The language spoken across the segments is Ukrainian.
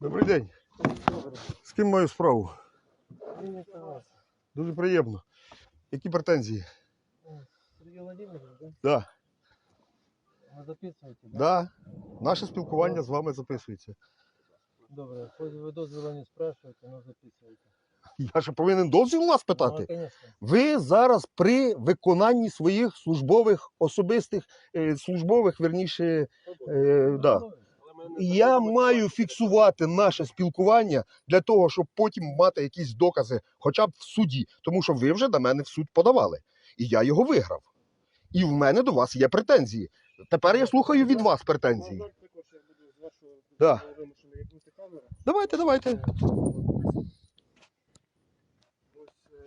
Добрий день. З ким маю справу? Принято вас. Дуже приємно. Які претензії? Сергей Владимирович, да? Да. Вы записываете, да? Да. Наше спілкування з вами записується. Добре. Хоть вы дозвола не спрашиваете, но записывайте. Я ще повинен дозвіл у вас Ну, питати. конечно. Ви зараз при виконанні своїх службових особистих е, службових, верніше, е, да. я маю фіксувати наше спілкування для того, щоб потім мати якісь докази, хоча б в суді, тому що ви вже до мене в суд подавали, і я його виграв. І в мене до вас є претензії. Тепер я слухаю від вас претензії. Да. Давайте, давайте. Ось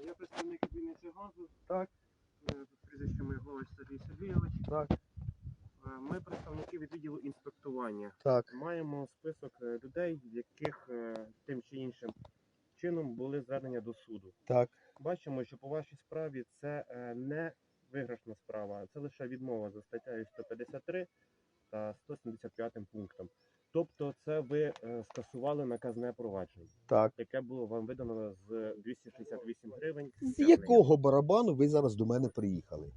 я представник Вінниці газу. Так. Е, Прізвище моє Голос Сергій Сергійович. Так. Е, Ми представники від відділу інспектування. Так. Маємо список е, людей, яких е, тим чи іншим чином були звернення до суду. Так. Бачимо, що по вашій справі це не виграшна справа, це лише відмова за статтею 153 та 175 пунктом. Тобто, це ви скасували наказне провадження, Так. яке було вам видано з 268 гривень. З якого барабану ви зараз до мене приїхали?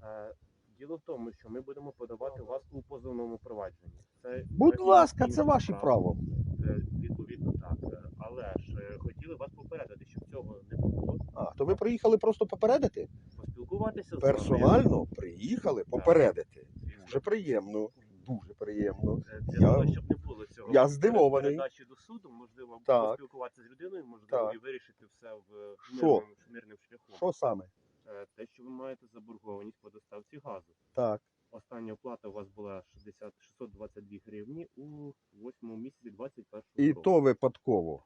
Діло в тому, що ми будемо подавати вас у позовному провадженні. Це Будь ласка, це ваше право. Е, Відповідно, так. Е, Але ж е, хотіли вас попередити, щоб цього не було. А, то ви приїхали просто попередити? Поспілкуватися з. Персонально приїхали попередити. Дуже приємно. Дуже приємно. Е, Для Я- того, щоб не було цього я здивований. передачі до суду, можливо, Так. поспілкуватися з людиною, можливо, Так. і вирішити все в Що? мирним, мирним шляхом. Що саме? Е, Те, що ви маєте заборгованість по доставці газу. Так. Остання оплата у вас була 60 622 гривні у 8 місяці 21 І року. то випадково.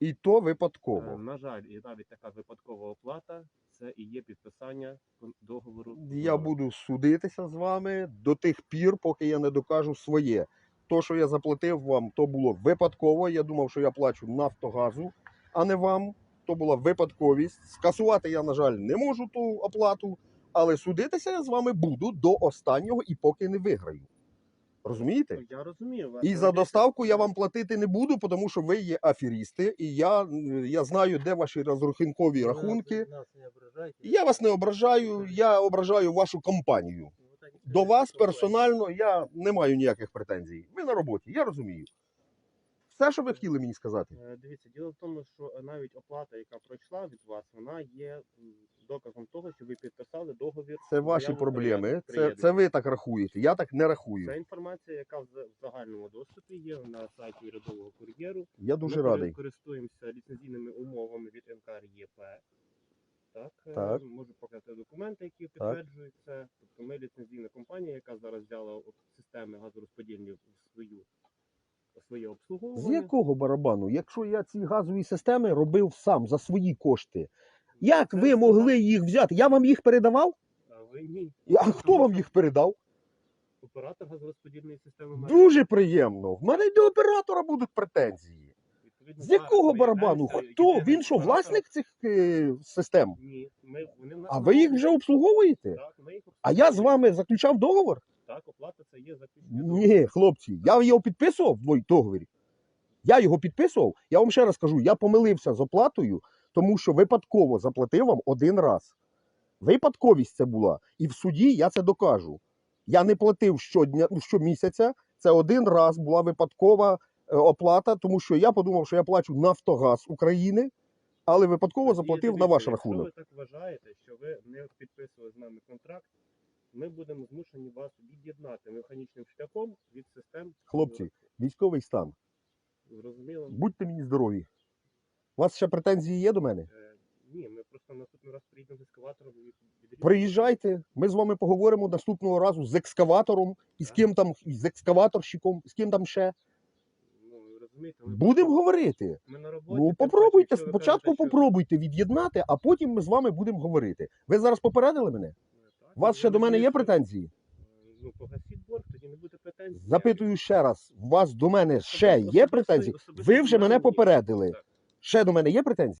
І то Е, випадково. На жаль, і навіть така випадкова оплата це і є підписання кон- договору. Я буду судитися з вами до тих пір, поки я не докажу своє. То, що я заплатив вам, то було випадково. Я думав, що я плачу Нафтогазу, а не вам. То була випадковість. Скасувати я, на жаль, не можу ту оплату, але судитися я з вами буду до останнього і поки не виграю. Розумієте? Ну, Я розумію вас. І за доставку я вам платити не буду, тому що ви є аферісти, і я, я знаю, де ваші розрахункові рахунки. Не ображайте. Я вас не ображаю, я ображаю вашу компанію. Ну, До вас персонально я не маю ніяких претензій. Ви на роботі, я розумію. Все, що ви хотіли мені сказати. Е, Дивіться, діло в тому, що е, навіть оплата, яка пройшла від вас, вона є доказом того, що ви підписали договір. Це ваші проблеми. Це, це ви так рахуєте. Я так не рахую. Це інформація, яка в загальному доступі є на сайті урядового кур'єру. Я дуже Ми радий. користуємося ліцензійними умовами від НКРЄП. Так, е, Так. можу показати документи, які підтверджують це. Тобто ми ліцензійна компанія, яка зараз взяла системи газорозподільні в свою своє З якого барабану? Якщо я ці газові системи робив сам за свої кошти, як Це ви могли їх взяти? Я вам їх передавав? А ви ні. А хто вам їх передав? Оператор газорозподільної системи мережі. Дуже приємно. В мене й до оператора будуть претензії. Відповідно, З зараз якого барабану? виявляється, Хто? єдиний Він що, оператор- власник цих е, систем? Ні, ми вони в нас А ви їх вже обслуговуєте? Так, ми їх А я з обслуговуємо. вами заключав договор? Так, оплата це є заключення. Ні, хлопці, я його підписував в договорі. Я його підписував. Я вам ще раз кажу, я помилився з оплатою, тому що випадково заплатив вам один раз. Випадковість це була. І в суді я це докажу. Я не платив щодня, ну, щомісяця. Це один раз була випадкова е, оплата, тому що я подумав, що я плачу Нафтогаз України, але випадково заплатив на ваш якщо рахунок. ви так вважаєте, що ви не підписували з нами контракт, ми будемо змушені вас від'єднати механічним шляхом від систем. Хлопці, військовий стан. Зрозуміло? Будьте мені здорові. У вас ще претензії є до мене? Е, Ні, ми просто наступний раз приїдемо з ескаватором і відріжемо. Приїжджайте, ми з вами поговоримо наступного разу з екскаватором, і з ким там, і з екскаваторщиком, з ким там ще. Ну, розумієте, ми Будемо говорити. Ми на роботі. Ну, тим ви спочатку кажете, що- попробуйте від'єднати, а потім ми з вами будемо говорити. Ви зараз попередили мене? У вас ще до мене є претензії? Ну, погасіть борг, тоді не буде претензій. Запитую ще раз, у вас до мене ще є претензії? Ви вже мене попередили. Ще до мене є претензії?